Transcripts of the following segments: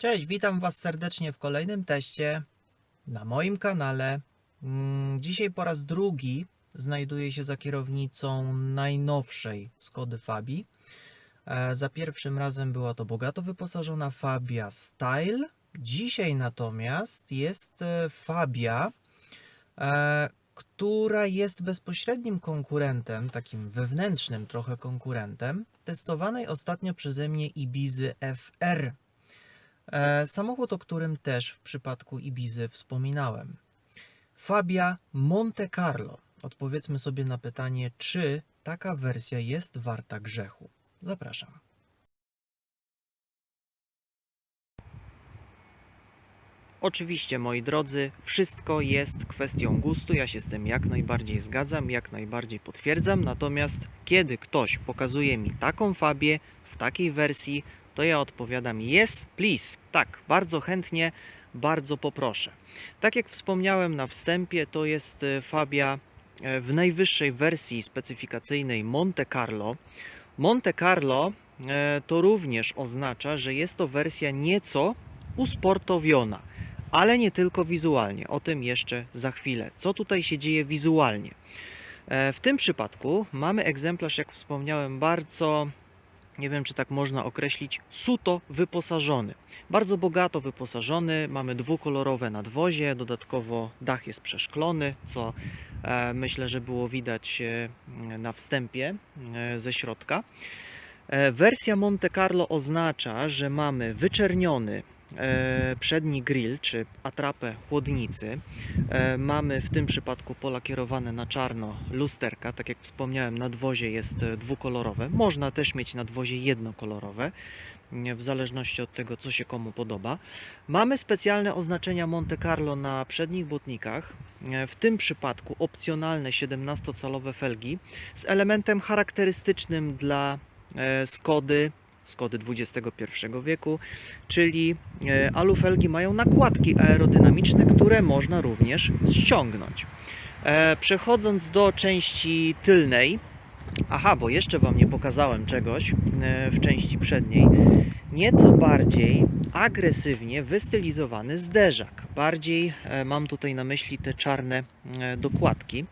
Cześć, witam Was serdecznie w kolejnym teście na moim kanale. Mm, Dzisiaj po raz drugi znajduję się za kierownicą najnowszej Skody Fabii. E, Za pierwszym razem była to bogato wyposażona Fabia Style. Dzisiaj natomiast jest e, Fabia, e, która jest bezpośrednim konkurentem, takim wewnętrznym trochę konkurentem, testowanej ostatnio przeze mnie Ibizy FR. E, Samochód, o którym też w przypadku Ibizy wspominałem. Fabia Monte Carlo. Odpowiedzmy sobie na pytanie, czy taka wersja jest warta grzechu. Zapraszam. Oczywiście, moi drodzy, wszystko jest kwestią gustu. Ja się z tym jak najbardziej zgadzam, jak najbardziej potwierdzam. Natomiast kiedy ktoś pokazuje mi taką fabię w takiej wersji, to ja odpowiadam yes, please. Tak, bardzo chętnie, bardzo poproszę. Tak jak wspomniałem na wstępie, to jest e, Fabia e, w najwyższej wersji specyfikacyjnej Monte Carlo. Monte Carlo e, to również oznacza, że jest to wersja nieco usportowiona, ale nie tylko wizualnie. O tym jeszcze za chwilę. Co tutaj się dzieje wizualnie? W tym przypadku mamy egzemplarz, jak wspomniałem, bardzo nie wiem czy tak można określić, suto wyposażony. Bardzo bogato wyposażony, mamy dwukolorowe nadwozie, dodatkowo dach jest przeszklony, co e, myślę, że było widać e, na wstępie e, ze środka. Wersja Monte Carlo oznacza, że mamy wyczerniony przedni grill, czy atrapę chłodnicy. E, mamy w tym przypadku pola kierowane na czarno lusterka. Tak jak wspomniałem, nadwozie jest e, dwukolorowe. Można też mieć nadwozie jednokolorowe, w zależności od tego, co się komu podoba. Mamy specjalne oznaczenia Monte Carlo na przednich błotnikach. E, W tym przypadku opcjonalne 17-calowe felgi z elementem charakterystycznym dla e, Skody, Skody XXI wieku, czyli e, alufelgi mają nakładki aerodynamiczne, które można również ściągnąć. E, Przechodząc do części tylnej, aha, bo jeszcze Wam nie pokazałem czegoś e, w części przedniej, nieco bardziej agresywnie wystylizowany zderzak. Bardziej mam tutaj na myśli te czarne dokładki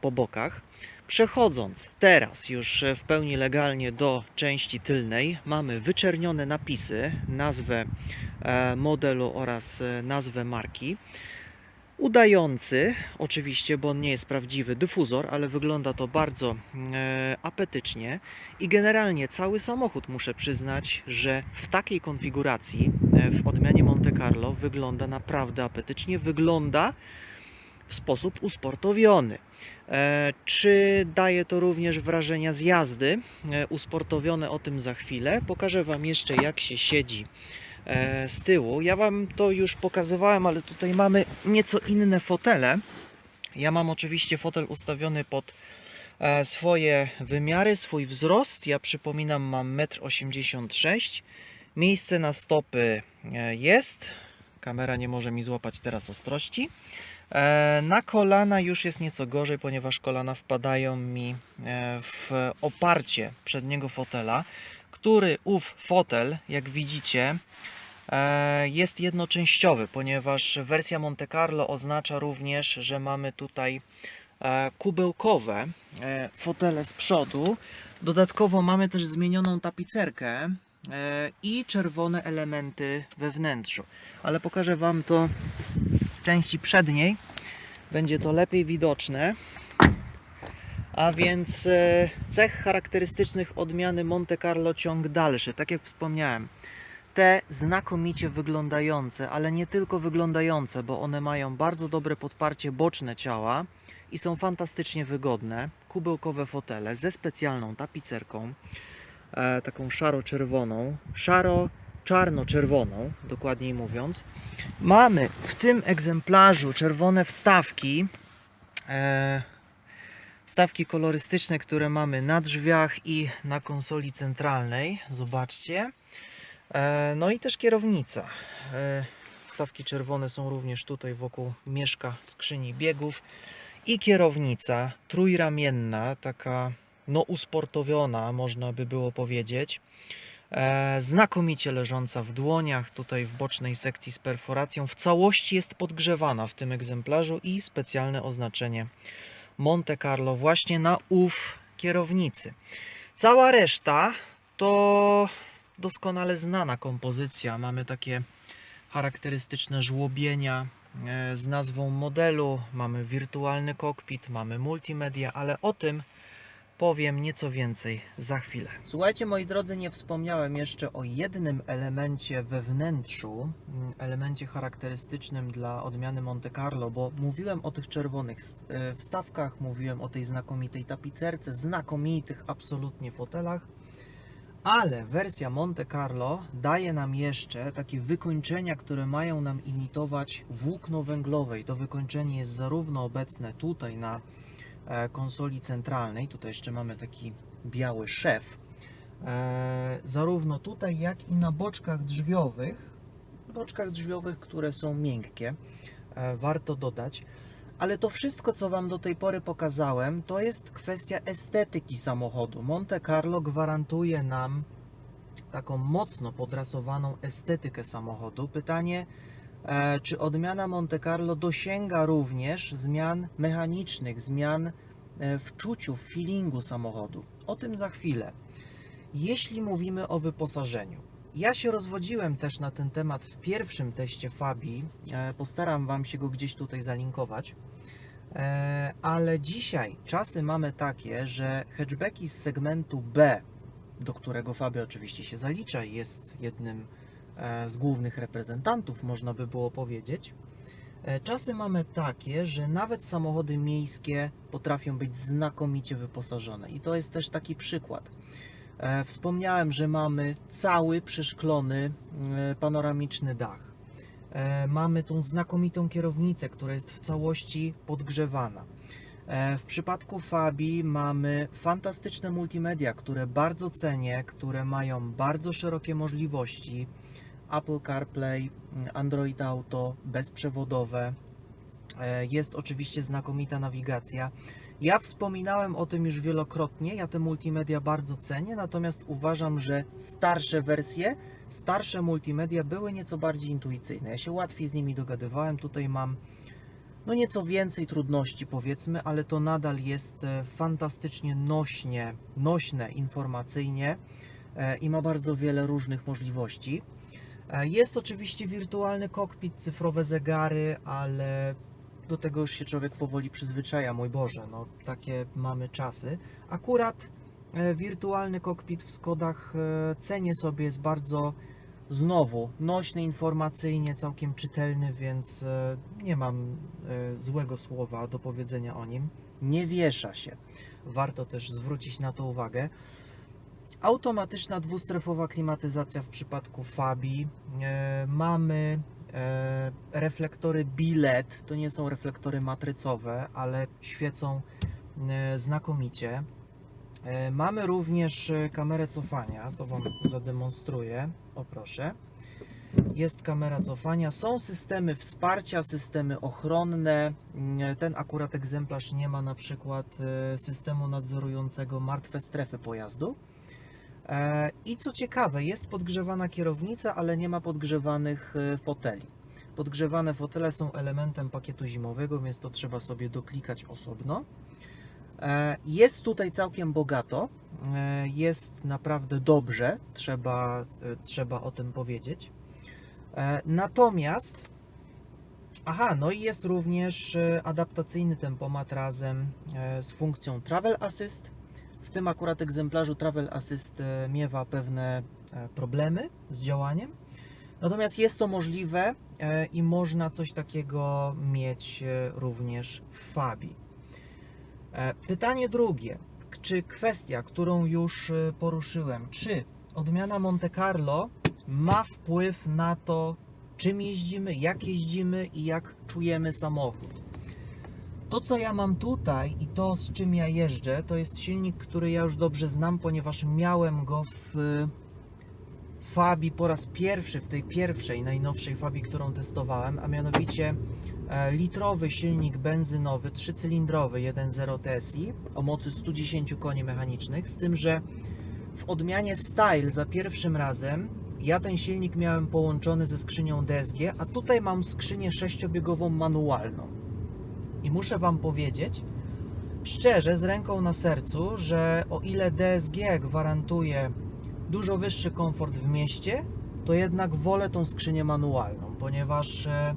po bokach. Przechodząc teraz już w pełni legalnie do części tylnej, mamy wyczernione napisy, nazwę e, modelu oraz e, nazwę marki. Udający, oczywiście, bo on nie jest prawdziwy, dyfuzor, ale wygląda to bardzo e, apetycznie. I generalnie cały samochód, muszę przyznać, że w takiej konfiguracji, e, w odmianie Monte Carlo, wygląda naprawdę apetycznie. Wygląda w sposób usportowiony. E, Czy daje to również wrażenia z jazdy? E, Usportowione o tym za chwilę. Pokażę Wam jeszcze, jak się siedzi e, z tyłu. Ja Wam to już pokazywałem, ale tutaj mamy nieco inne fotele. Ja mam oczywiście fotel ustawiony pod swoje wymiary, swój wzrost. Ja przypominam, mam 1,86 m. Miejsce na stopy jest. Kamera nie może mi złapać teraz ostrości. E, Na kolana już jest nieco gorzej, ponieważ kolana wpadają mi e, w oparcie przedniego fotela, który ów fotel, jak widzicie, e, jest jednoczęściowy, ponieważ wersja Monte Carlo oznacza również, że mamy tutaj kubełkowe fotele z przodu. Dodatkowo mamy też zmienioną tapicerkę i czerwone elementy we wnętrzu. Ale pokażę Wam to w części przedniej. Będzie to lepiej widoczne. A więc e, cech charakterystycznych odmiany Monte Carlo ciąg dalszy. Tak jak wspomniałem, te znakomicie wyglądające, ale nie tylko wyglądające, bo one mają bardzo dobre podparcie boczne ciała i są fantastycznie wygodne. Kubełkowe fotele ze specjalną tapicerką, e, taką szaro-czerwoną, szaro-czarno-czerwoną, dokładniej mówiąc. Mamy w tym egzemplarzu czerwone wstawki, e, wstawki kolorystyczne, które mamy na drzwiach i na konsoli centralnej. Zobaczcie. E, no i też kierownica. E, Wstawki czerwone są również tutaj wokół mieszka skrzyni biegów. I kierownica trójramienna, taka no usportowiona, można by było powiedzieć. E, znakomicie leżąca w dłoniach, tutaj w bocznej sekcji z perforacją. W całości jest podgrzewana w tym egzemplarzu i specjalne oznaczenie Monte Carlo właśnie na ów kierownicy. Cała reszta to doskonale znana kompozycja. Mamy takie charakterystyczne żłobienia e, z nazwą modelu, mamy wirtualny kokpit, mamy multimedia, ale o tym powiem nieco więcej za chwilę. Słuchajcie, moi drodzy, nie wspomniałem jeszcze o jednym elemencie we wnętrzu, mm, elemencie charakterystycznym dla odmiany Monte Carlo, bo mówiłem o tych czerwonych e, wstawkach, mówiłem o tej znakomitej tapicerce, znakomitych absolutnie fotelach. Ale wersja Monte Carlo daje nam jeszcze takie wykończenia, które mają nam imitować włókno węglowe. I to wykończenie jest zarówno obecne tutaj na konsoli centralnej, tutaj jeszcze mamy taki biały szef, e, zarówno tutaj, jak i na boczkach drzwiowych, boczkach drzwiowych, które są miękkie, e, warto dodać. Ale to wszystko, co Wam do tej pory pokazałem, to jest kwestia estetyki samochodu. Monte Carlo gwarantuje nam taką mocno podrasowaną estetykę samochodu. Pytanie, e, czy odmiana Monte Carlo dosięga również zmian mechanicznych, zmian e, w czuciu, w feelingu samochodu? O tym za chwilę. Jeśli mówimy o wyposażeniu, ja się rozwodziłem też na ten temat w pierwszym teście Fabii. E, Postaram Wam się go gdzieś tutaj zalinkować. E, Ale dzisiaj czasy mamy takie, że hatchbacki z segmentu B, do którego Fabia oczywiście się zalicza jest jednym e, z głównych reprezentantów, można by było powiedzieć. E, Czasy mamy takie, że nawet samochody miejskie potrafią być znakomicie wyposażone. I to jest też taki przykład. E, Wspomniałem, że mamy cały przeszklony e, panoramiczny dach. E, Mamy tą znakomitą kierownicę, która jest w całości podgrzewana. E, W przypadku Fabii mamy fantastyczne multimedia, które bardzo cenię, które mają bardzo szerokie możliwości. Apple CarPlay, Android Auto, bezprzewodowe. E, Jest oczywiście znakomita nawigacja. Ja wspominałem o tym już wielokrotnie. Ja te multimedia bardzo cenię, natomiast uważam, że starsze wersje, starsze multimedia były nieco bardziej intuicyjne. Ja się łatwiej z nimi dogadywałem. Tutaj mam no nieco więcej trudności powiedzmy, ale to nadal jest e, fantastycznie nośnie, nośne informacyjnie e, i ma bardzo wiele różnych możliwości. E, Jest oczywiście wirtualny kokpit, cyfrowe zegary, ale do tego już się człowiek powoli przyzwyczaja, mój Boże, no takie mamy czasy. Akurat wirtualny kokpit w Skodach cenię sobie, jest bardzo znowu nośny informacyjnie, całkiem czytelny, więc e, nie mam e, złego słowa do powiedzenia o nim. Nie wiesza się. Warto też zwrócić na to uwagę. Automatyczna dwustrefowa klimatyzacja w przypadku Fabii. E, mamy reflektory bilet. To nie są reflektory matrycowe, ale świecą znakomicie. E, Mamy również e, kamerę cofania, to Wam zademonstruję. O proszę. Jest kamera cofania, są systemy wsparcia, systemy ochronne. Mm, Ten akurat egzemplarz nie ma na przykład e, systemu nadzorującego martwe strefy pojazdu. E, I co ciekawe, jest podgrzewana kierownica, ale nie ma podgrzewanych e, foteli. Podgrzewane fotele są elementem pakietu zimowego, więc to trzeba sobie doklikać osobno. E, Jest tutaj całkiem bogato, e, jest naprawdę dobrze, trzeba, e, trzeba o tym powiedzieć. Natomiast, aha, no i jest również adaptacyjny tempomat razem z funkcją Travel Assist. W tym akurat egzemplarzu Travel Assist miewa pewne problemy z działaniem. Natomiast jest to możliwe i można coś takiego mieć również w Fabii. E, Pytanie drugie. Czy kwestia, którą już e, poruszyłem, czy odmiana Monte Carlo ma wpływ na to, czym jeździmy, jak jeździmy i jak czujemy samochód? To, co ja mam tutaj i to, z czym ja jeżdżę, to jest silnik, który ja już dobrze znam, ponieważ miałem go w e, Fabii po raz pierwszy, w tej pierwszej, najnowszej Fabii, którą testowałem, a mianowicie litrowy silnik benzynowy, trzycylindrowy 1.0 TSI o mocy 110 koni mechanicznych, z tym, że w odmianie Style za pierwszym razem ja ten silnik miałem połączony ze skrzynią DSG, a tutaj mam skrzynię sześciobiegową manualną. I muszę Wam powiedzieć, szczerze, z ręką na sercu, że o ile DSG gwarantuje dużo wyższy komfort w mieście, to jednak wolę tą skrzynię manualną, ponieważ e,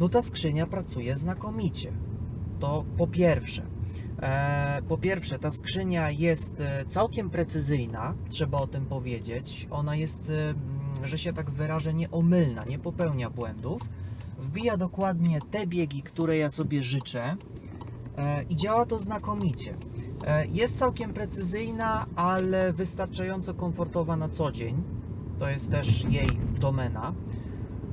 no ta skrzynia pracuje znakomicie. To po pierwsze. E, Po pierwsze, ta skrzynia jest e, całkiem precyzyjna, trzeba o tym powiedzieć. Ona jest, e, mm, że się tak wyrażę, nieomylna, nie popełnia błędów. Wbija dokładnie te biegi, które ja sobie życzę i działa to znakomicie. Jest całkiem precyzyjna, ale wystarczająco komfortowa na co dzień. To jest też jej domena.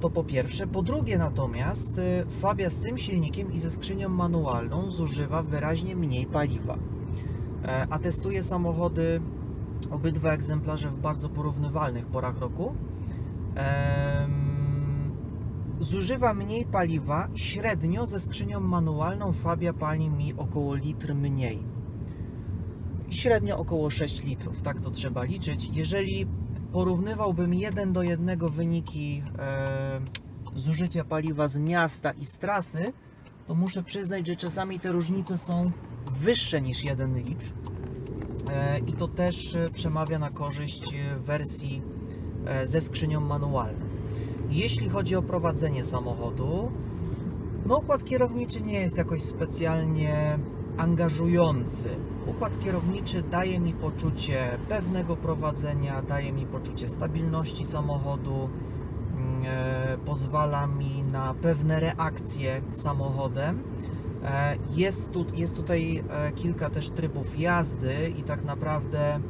To po pierwsze. Po drugie natomiast y, Fabia z tym silnikiem i ze skrzynią manualną zużywa wyraźnie mniej paliwa. E, A testuje samochody, obydwa egzemplarze w bardzo porównywalnych porach roku. Zużywa mniej paliwa, średnio ze skrzynią manualną Fabia pali mi około litr mniej. Średnio około 6 litrów, tak to trzeba liczyć. Jeżeli porównywałbym jeden do jednego wyniki e, zużycia paliwa z miasta i z trasy, to muszę przyznać, że czasami te różnice są wyższe niż 1 litr. E, I to też e, przemawia na korzyść e, wersji e, ze skrzynią manualną. Jeśli chodzi o prowadzenie samochodu, no układ kierowniczy nie jest jakoś specjalnie angażujący. Układ kierowniczy daje mi poczucie pewnego prowadzenia, daje mi poczucie stabilności samochodu, mm, e, pozwala mi na pewne reakcje samochodem. E, Jest, tu, jest tutaj e, kilka też trybów jazdy i tak naprawdę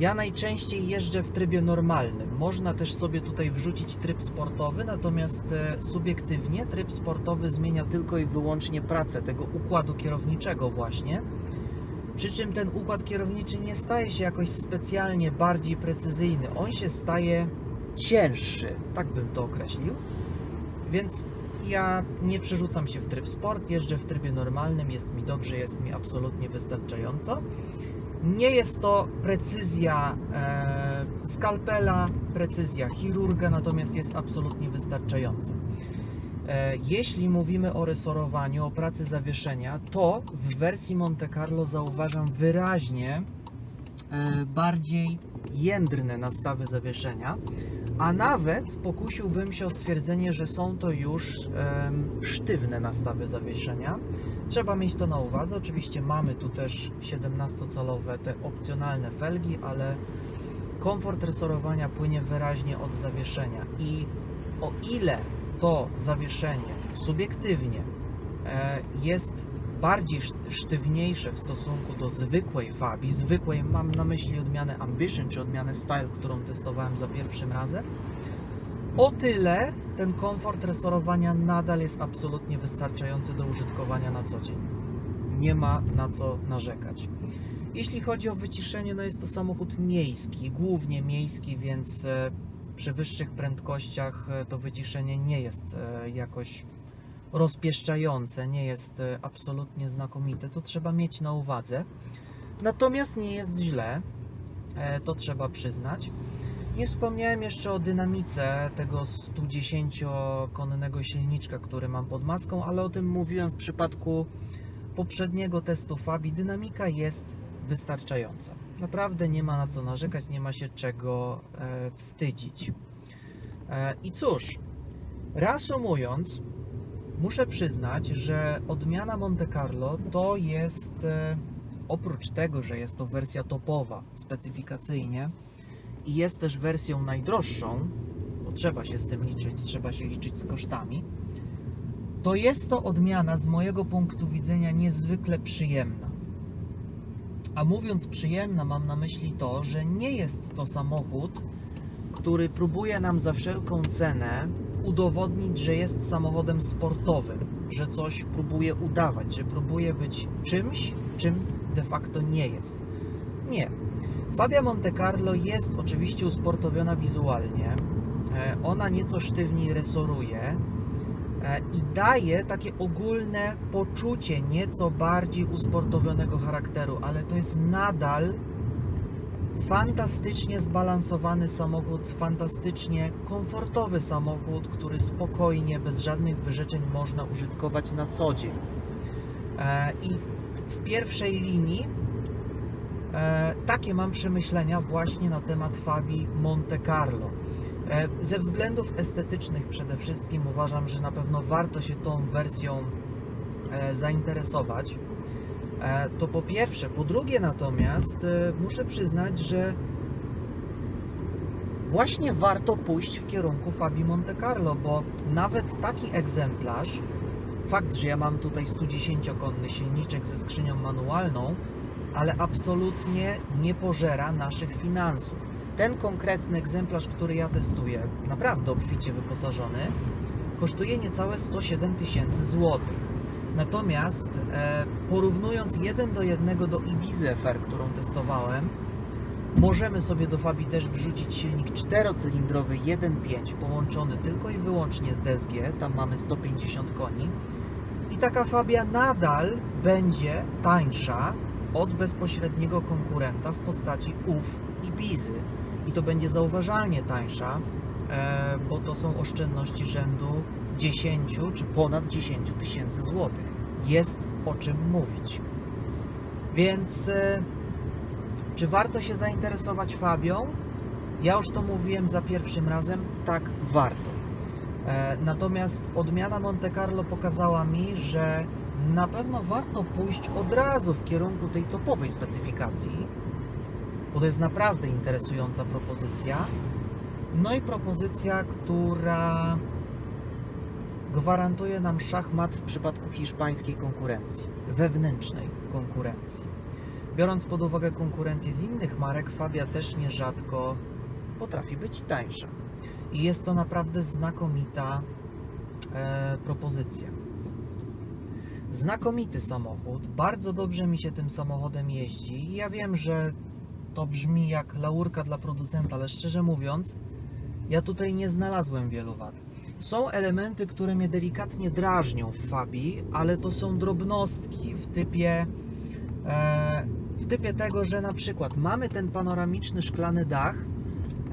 ja najczęściej jeżdżę w trybie normalnym. Można też sobie tutaj wrzucić tryb sportowy, natomiast e, subiektywnie tryb sportowy zmienia tylko i wyłącznie pracę tego układu kierowniczego właśnie. Przy czym ten układ kierowniczy nie staje się jakoś specjalnie bardziej precyzyjny. On się staje cięższy, tak bym to określił. Więc ja nie przerzucam się w tryb sport, jeżdżę w trybie normalnym, jest mi dobrze, jest mi absolutnie wystarczająco. Nie jest to precyzja e, skalpela, precyzja chirurga, natomiast jest absolutnie wystarczająca. E, jeśli mówimy o resorowaniu, o pracy zawieszenia, to w wersji Monte Carlo zauważam wyraźnie e, bardziej jędrne nastawy zawieszenia, a nawet pokusiłbym się o stwierdzenie, że są to już em, sztywne nastawy zawieszenia. Trzeba mieć to na uwadze. Oczywiście mamy tu też 17-calowe te opcjonalne felgi, ale komfort resorowania płynie wyraźnie od zawieszenia i o ile to zawieszenie subiektywnie e, jest bardziej szt- sztywniejsze w stosunku do zwykłej Fabii, zwykłej mam na myśli odmianę Ambition czy odmianę Style, którą testowałem za pierwszym razem, o tyle ten komfort resorowania nadal jest absolutnie wystarczający do użytkowania na co dzień. Nie ma na co narzekać. Jeśli chodzi o wyciszenie, no jest to samochód miejski, głównie miejski, więc e, przy wyższych prędkościach e, to wyciszenie nie jest e, jakoś rozpieszczające, nie jest absolutnie znakomite. To trzeba mieć na uwadze. Natomiast nie jest źle, to trzeba przyznać. Nie wspomniałem jeszcze o dynamice tego 110-konnego silniczka, który mam pod maską, ale o tym mówiłem w przypadku poprzedniego testu Fabii. Dynamika jest wystarczająca. Naprawdę nie ma na co narzekać, nie ma się czego e, wstydzić. E, I cóż, reasumując, muszę przyznać, że odmiana Monte Carlo to jest, e, oprócz tego, że jest to wersja topowa specyfikacyjnie i jest też wersją najdroższą, bo trzeba się z tym liczyć, trzeba się liczyć z kosztami, to jest to odmiana z mojego punktu widzenia niezwykle przyjemna. A mówiąc przyjemna, mam na myśli to, że nie jest to samochód, który próbuje nam za wszelką cenę udowodnić, że jest samochodem sportowym, że coś próbuje udawać, że próbuje być czymś, czym de facto nie jest. Nie. Fabia Monte Carlo jest oczywiście usportowiona wizualnie. E, Ona nieco sztywniej resoruje e, i daje takie ogólne poczucie nieco bardziej usportowionego charakteru, ale to jest nadal fantastycznie zbalansowany samochód, fantastycznie komfortowy samochód, który spokojnie, bez żadnych wyrzeczeń można użytkować na co dzień. E, I w pierwszej linii e, takie mam przemyślenia właśnie na temat Fabii Monte Carlo. E, Ze względów estetycznych przede wszystkim uważam, że na pewno warto się tą wersją e, zainteresować. E, To po pierwsze. Po drugie natomiast e, muszę przyznać, że właśnie warto pójść w kierunku Fabii Monte Carlo, bo nawet taki egzemplarz, fakt, że ja mam tutaj 110-konny silniczek ze skrzynią manualną, ale absolutnie nie pożera naszych finansów. Ten konkretny egzemplarz, który ja testuję, naprawdę obficie wyposażony, kosztuje niecałe 107 tysięcy złotych. Natomiast e, porównując jeden do jednego do Ibizy FR, którą testowałem, możemy sobie do Fabii też wrzucić silnik czterocylindrowy 1.5 połączony tylko i wyłącznie z DSG, tam mamy 150 koni i taka Fabia nadal będzie tańsza od bezpośredniego konkurenta w postaci UF Ibizy i to będzie zauważalnie tańsza, e, bo to są oszczędności rzędu 10 czy ponad 10 tysięcy złotych. Jest o czym mówić. Więc e, czy warto się zainteresować Fabią? Ja już to mówiłem za pierwszym razem, tak warto. E, Natomiast odmiana Monte Carlo pokazała mi, że na pewno warto pójść od razu w kierunku tej topowej specyfikacji, bo to jest naprawdę interesująca propozycja. No i propozycja, która gwarantuje nam szachmat w przypadku hiszpańskiej konkurencji, wewnętrznej konkurencji. Biorąc pod uwagę konkurencję z innych marek, Fabia też nierzadko potrafi być tańsza. I jest to naprawdę znakomita e, propozycja. Znakomity samochód, bardzo dobrze mi się tym samochodem jeździ. Ja wiem, że to brzmi jak laurka dla producenta, ale szczerze mówiąc, ja tutaj nie znalazłem wielu wad. Są elementy, które mnie delikatnie drażnią w Fabii, ale to są drobnostki w typie, e, w typie tego, że na przykład mamy ten panoramiczny szklany dach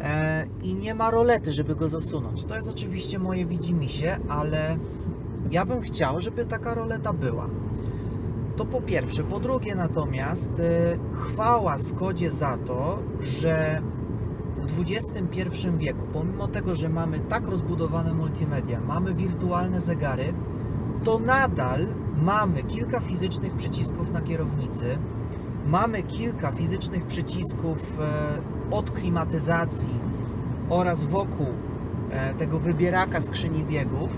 e, i nie ma rolety, żeby go zasunąć. To jest oczywiście moje widzimisię, ale ja bym chciał, żeby taka roleta była. To po pierwsze. Po drugie natomiast e, chwała Skodzie za to, że w XXI wieku, pomimo tego, że mamy tak rozbudowane multimedia, mamy wirtualne zegary, to nadal mamy kilka fizycznych przycisków na kierownicy, mamy kilka fizycznych przycisków e, od klimatyzacji oraz wokół e, tego wybieraka skrzyni biegów.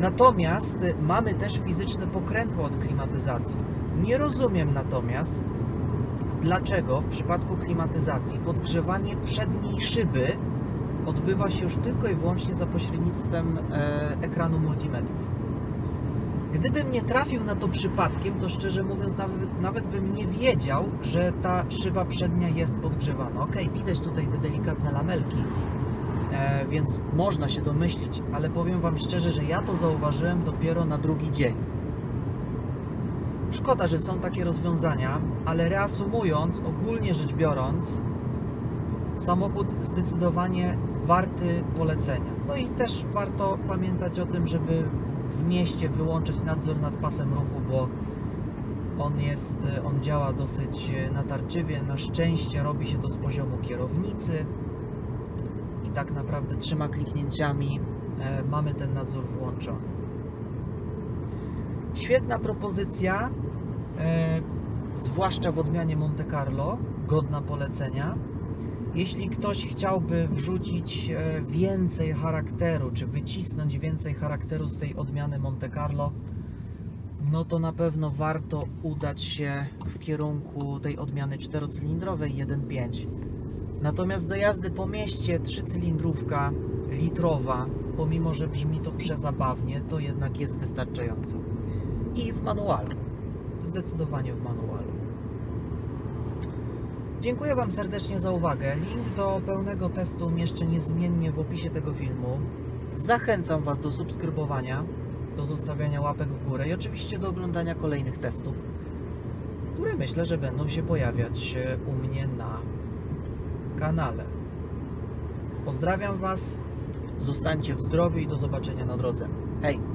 Natomiast e, mamy też fizyczne pokrętło od klimatyzacji. Nie rozumiem natomiast, dlaczego w przypadku klimatyzacji podgrzewanie przedniej szyby odbywa się już tylko i wyłącznie za pośrednictwem e, ekranu multimediów. Gdybym nie trafił na to przypadkiem, to szczerze mówiąc, nawet, nawet bym nie wiedział, że ta szyba przednia jest podgrzewana. Ok, widać tutaj te delikatne lamelki, więc można się domyślić, ale powiem Wam szczerze, że ja to zauważyłem dopiero na drugi dzień. Szkoda, że są takie rozwiązania, ale reasumując, ogólnie rzecz biorąc, samochód zdecydowanie warty polecenia. No i też warto pamiętać o tym, żeby w mieście wyłączyć nadzór nad pasem ruchu, bo on jest, on działa dosyć natarczywie. Na szczęście robi się to z poziomu kierownicy tak naprawdę trzema kliknięciami e, mamy ten nadzór włączony. Świetna propozycja, e, zwłaszcza w odmianie Monte Carlo, godna polecenia. Jeśli ktoś chciałby wrzucić e, więcej charakteru, czy wycisnąć więcej charakteru z tej odmiany Monte Carlo, no to na pewno warto udać się w kierunku tej odmiany czterocylindrowej 1.5. Natomiast do jazdy po mieście trzycylindrówka litrowa, pomimo że brzmi to przezabawnie, to jednak jest wystarczająca. I w manualu. Zdecydowanie w manualu. Dziękuję Wam serdecznie za uwagę. Link do pełnego testu umieszczę niezmiennie w opisie tego filmu. Zachęcam Was do subskrybowania, do zostawiania łapek w górę i oczywiście do oglądania kolejnych testów, które myślę, że będą się pojawiać e, u mnie na kanale. Pozdrawiam Was, zostańcie w zdrowiu i do zobaczenia na drodze. Hej!